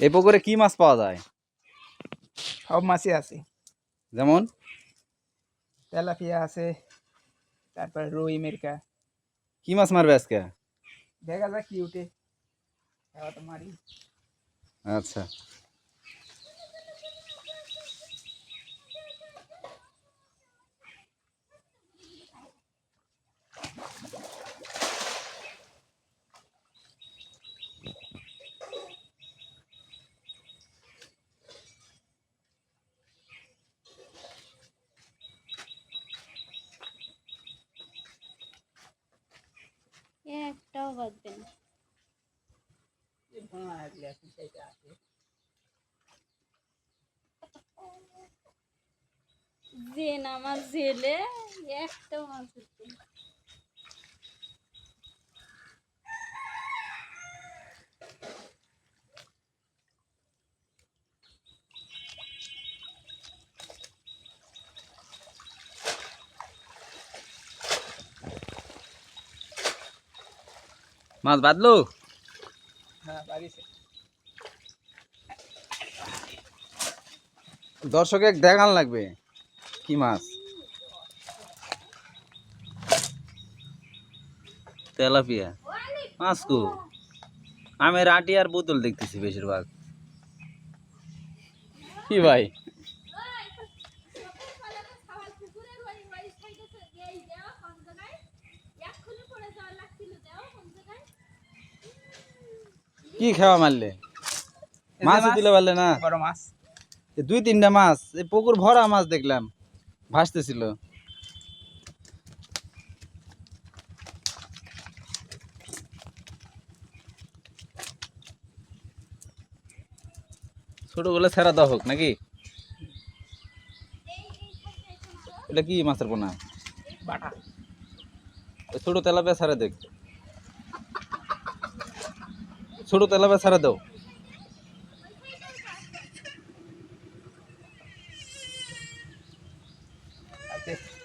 এই পুকুরে কি মাছ পাওয়া যায় সব মাছই আছে যেমন তেলাপিয়া আছে তারপর রুই মিরকা কি মাছ মারবে আজকে দেখা যাক কি উঠে এবার তো মারি আচ্ছা একটাও বাঁচবে না জেন আমার জেলে একটা মাছ মাছ বাঁধলো? হ্যাঁ বাড়িছে। দর্শকে দেখান লাগবে। কি মাছ? তেলাপিয়া। মাছ কো? আমি রাটি আর বোতল দেখতেছি বেশিরভাগ। কি ভাই? কি খাওয়া মারলে? মাছ দিলে পারলে না? বড় মাছ। দুই তিনটা মাছ এই পুকুর ভরা মাছ দেখলাম ভাসতেছিল। ছোটগুলো ছেড়া দেওয়া হোক নাকি? এটা কি মাছের পোনা? বাটা। ছোট তেলাপিয়া ছাড়া দেখ ছোট তেলাপে ছাড়া দাও Okay.